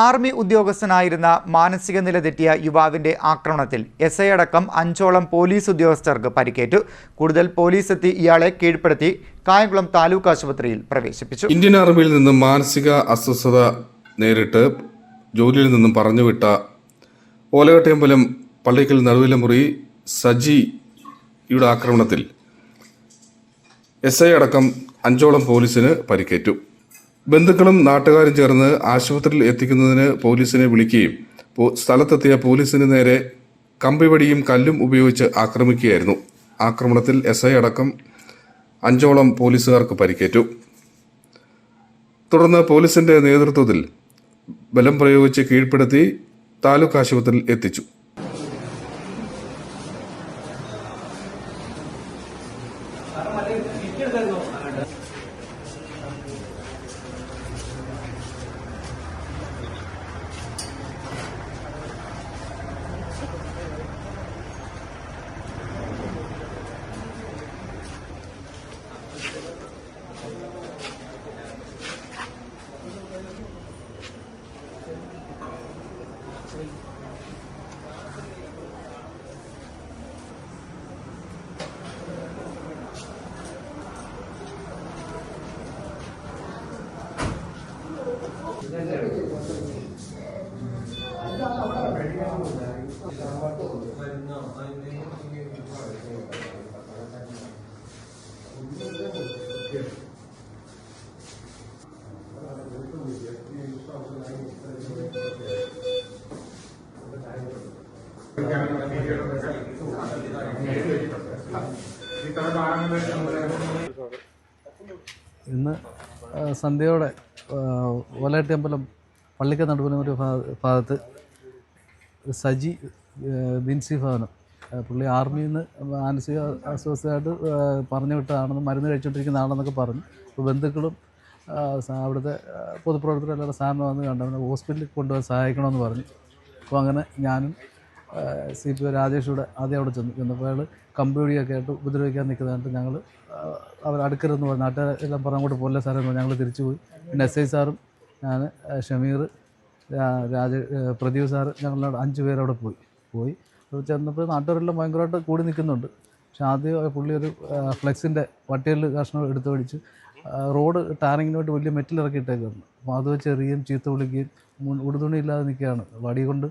Army ഉദ്യോഗസ്ഥനായിരുന്ന മാനസിക നില തെറ്റിയ യുവാവിന്റെ ആക്രമണത്തിൽ എസ് ഐ അടക്കം അഞ്ചോളം പോലീസ് ഉദ്യോഗസ്ഥർക്ക് പരിക്കേറ്റു. കൂടുതൽ പോലീസ് എത്തി ഇയാളെ കീഴ്പ്പെടുത്തി കായംകുളം താലൂക്ക് ആശുപത്രിയിൽ പ്രവേശിപ്പിച്ചു. ഇന്ത്യൻ ആർമിയിൽ നിന്ന് മാനസിക അസ്വസ്ഥത നേരിട്ട് ജോലിയിൽ നിന്നും പറഞ്ഞുവിട്ട ഓലകട്ടയമ്പലം പള്ളിക്കൽ നടുവിലമുറി സജിയുടെ ആക്രമണത്തിൽ എസ് ഐ അടക്കം അഞ്ചോളം പോലീസിന് പരിക്കേറ്റു. ബന്ധുക്കളും നാട്ടുകാരും ചേർന്ന് ആശുപത്രിയിൽ എത്തിക്കുന്നതിന് പോലീസിനെ വിളിക്കുകയും സ്ഥലത്തെത്തിയ പോലീസിന് നേരെ കമ്പിവടിയും കല്ലും ഉപയോഗിച്ച് ആക്രമിക്കുകയായിരുന്നു. ആക്രമണത്തിൽ എസ് ഐ അടക്കം അഞ്ചോളം പോലീസുകാർക്ക് പരിക്കേറ്റു. തുടർന്ന് പോലീസിന്റെ നേതൃത്വത്തിൽ ബലം പ്രയോഗിച്ച് കീഴ്പ്പെടുത്തി താലൂക്ക് ആശുപത്രിയിൽ എത്തിച്ചു. ഇന്ന് സന്ധ്യയോടെ ആ, ഒലയട്ടിയമ്പലം പള്ളിക്ക നടുവിലും ഒരു ഭാഗത്ത് സജി ബിൻസി ഭവനം. പുള്ളി ആർമിയിൽ നിന്ന് മാനസിക അസ്വസ്ഥയായിട്ട് പറഞ്ഞു വിട്ടതാണെന്ന് മരുന്ന് കഴിച്ചുകൊണ്ടിരിക്കുന്നതാണെന്നൊക്കെ പറഞ്ഞു. അപ്പോൾ ബന്ധുക്കളും അവിടുത്തെ ആ, പൊതുപ്രവർത്തകരെല്ലാം സാറിന് വന്ന് കണ്ടവനെ ഹോസ്പിറ്റലിൽ കൊണ്ടുപോകാൻ സഹായിക്കണമെന്ന് പറഞ്ഞു. അപ്പോൾ അങ്ങനെ ഞാനും സി പി രാജേഷൂടെ ആദ്യം അവിടെ ചെന്നു ചെന്നപ്പോൾ അയാൾ കമ്പിയൊടിയൊക്കെ ആയിട്ട് ഉപദ്രവിക്കാൻ നിൽക്കുന്നതായിട്ട് ഞങ്ങൾ അവർ അടുക്കരുതെന്ന് പറഞ്ഞു നാട്ടുകാരെല്ലാം പറഞ്ഞു അങ്ങോട്ട് പോലെ സാറേ ഞങ്ങൾ തിരിച്ചു പോയി. പിന്നെ എസ് ഐ സാറും ഞാൻ ഷമീർ രാജ പ്രദീപ് സാറ് ഞങ്ങളുടെ അഞ്ച് പേരവിടെ പോയി. പോയി ചെന്നപ്പോൾ നാട്ടുകാരെല്ലാം ഭയങ്കരമായിട്ട് കൂടി നിൽക്കുന്നുണ്ട്. പക്ഷെ ആദ്യം പുള്ളി ഒരു ഫ്ലെക്സിന്റെ വട്ടിയിൽ കഷ്ണം എടുത്ത് പിടിച്ച് റോഡ് ടാറിങ്ങിന് വേണ്ടി വലിയ മെറ്റൽ ഇറക്കിയിട്ടേക്കായിരുന്നു അപ്പോൾ അത് വെച്ച് എറിയുകയും ചീത്ത വിളിക്കുകയും ഉടുതുണിയില്ലാതെ ഉടുതുണി നിൽക്കുകയാണ്. വടി കൊണ്ട്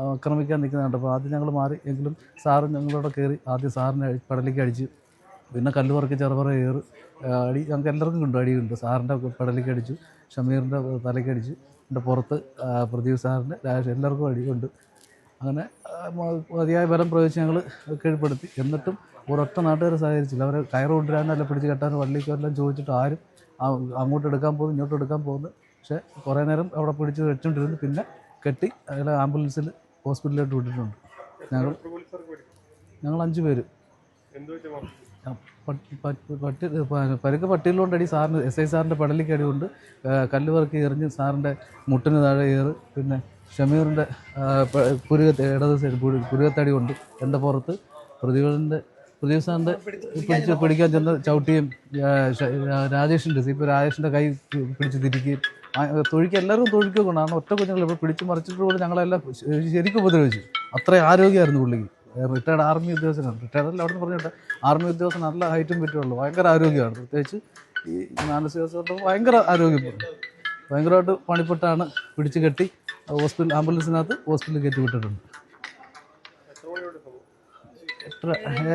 ആക്രമിക്കാൻ നിൽക്കുന്നുണ്ട് അപ്പോൾ ആദ്യം ഞങ്ങൾ മാറി. എങ്കിലും സാറ് ഞങ്ങളോട് കയറി ആദ്യം സാറിനെ പടലേക്ക് അടിച്ച്. പിന്നെ കല്ലുപറക്കി ചെറുപറ കയറി. അടി ഞങ്ങൾക്ക് എല്ലാവർക്കും ഉണ്ട് അടിയുണ്ട്. സാറിന്റെ പടലേക്ക് അടിച്ചു ഷമീറിന്റെ തലയ്ക്ക് അടിച്ചു എന്റെ പുറത്ത് പ്രദീപ് സാറിന്റെ രാജേഷ് എല്ലാവർക്കും അടിയുണ്ട്. അങ്ങനെ മതിയായ ബലം പ്രയോഗിച്ച് ഞങ്ങൾ കീഴ്പ്പെടുത്തി. എന്നിട്ടും ഒരൊറ്റ നാട്ടുകാർ സഹകരിച്ചില്ല. അവരെ കയറ് കൊണ്ടുവരാനല്ല പിടിച്ച് കെട്ടാനും വള്ളിക്കോ എല്ലാം ചോദിച്ചിട്ട് ആരും അങ്ങോട്ട് എടുക്കാൻ പോകുന്നു ഇങ്ങോട്ട് എടുക്കാൻ പോകുന്നു. പക്ഷേ കുറേ നേരം അവിടെ പിടിച്ച് വെച്ചുകൊണ്ടിരുന്നു പിന്നെ കെട്ടി അയാളെ ആംബുലൻസിൽ ഹോസ്പിറ്റലിലോട്ട് വിട്ടിട്ടുണ്ട്. ഞങ്ങൾ ഞങ്ങൾ അഞ്ച് പേര്. പട്ടി- പരുക്ക് പട്ടിയിലുകൊണ്ടടി സാറിന് എസ് ഐ സാറിന്റെ പടലിക്ക് അടി കൊണ്ട് കല്ല് വറുക്കി എറിഞ്ഞ് സാറിന്റെ മുട്ടിന് താഴെ ഏറ് പിന്നെ ഷമീറിന്റെ കുരുക ഇടത് സൈഡ് കുരുകത്തടി പുരുകത്തടി കൊണ്ട് എന്റെ പുറത്ത് പ്രതികളുടെ പ്രദീപ് സാറിന്റെ പിടിച്ച് പിടിക്കാൻ ചെന്ന് ചവിട്ടിയും രാജേഷിന്റെ സി പി രാജേഷിന്റെ കൈ പിടിച്ച് തിരിക്കുകയും തൊഴിക്ക് എല്ലാവരും തൊഴിക്കുക കൊണ്ടാണ് ഒറ്റ കുഞ്ഞുങ്ങൾ ഇപ്പോൾ പിടിച്ചു മറിച്ചിട്ട് പോലും ഞങ്ങളെല്ലാം ശരിക്കും ഉപദ്രവിച്ചു. അത്രയും ആരോഗ്യമായിരുന്നു പുള്ളിക്ക്. റിട്ടയർഡ് ആർമി ഉദ്യോഗസ്ഥനാണ്. റിട്ടയർഡ് അല്ല അവിടെ പറഞ്ഞിട്ട് ആർമി ഉദ്യോഗസ്ഥൻ നല്ല ഹൈറ്റും പറ്റുള്ളൂ ഭയങ്കര ആരോഗ്യമാണ്. പ്രത്യേകിച്ച് ഈ മാനസിക അസുഖം ഭയങ്കര ആരോഗ്യം. ഭയങ്കരമായിട്ട് പണിപ്പെട്ടാണ് പിടിച്ചു കെട്ടി ഹോസ്പിറ്റൽ ആംബുലൻസിനകത്ത് ഹോസ്പിറ്റലിൽ കയറ്റി വിട്ടിട്ടുണ്ട്.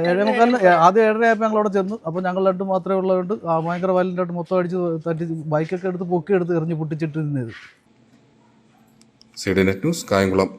ഏഴേ മുക്കാലിന് ആദ്യം ഏഴര ആയപ്പോൾ ഞങ്ങൾ അവിടെ ചെന്നു. അപ്പോൾ ഞങ്ങൾ രണ്ട് മാത്രമേ ഉള്ളതുകൊണ്ട് ആ ഭയങ്കര വയലിന്റെ മൊത്തം അടിച്ച് തട്ടി ബൈക്കൊക്കെ എടുത്ത് പൊക്കി എടുത്ത് എറിഞ്ഞ് പൊട്ടിച്ചിട്ട് നിന്നത് C D net news Kayamkulam.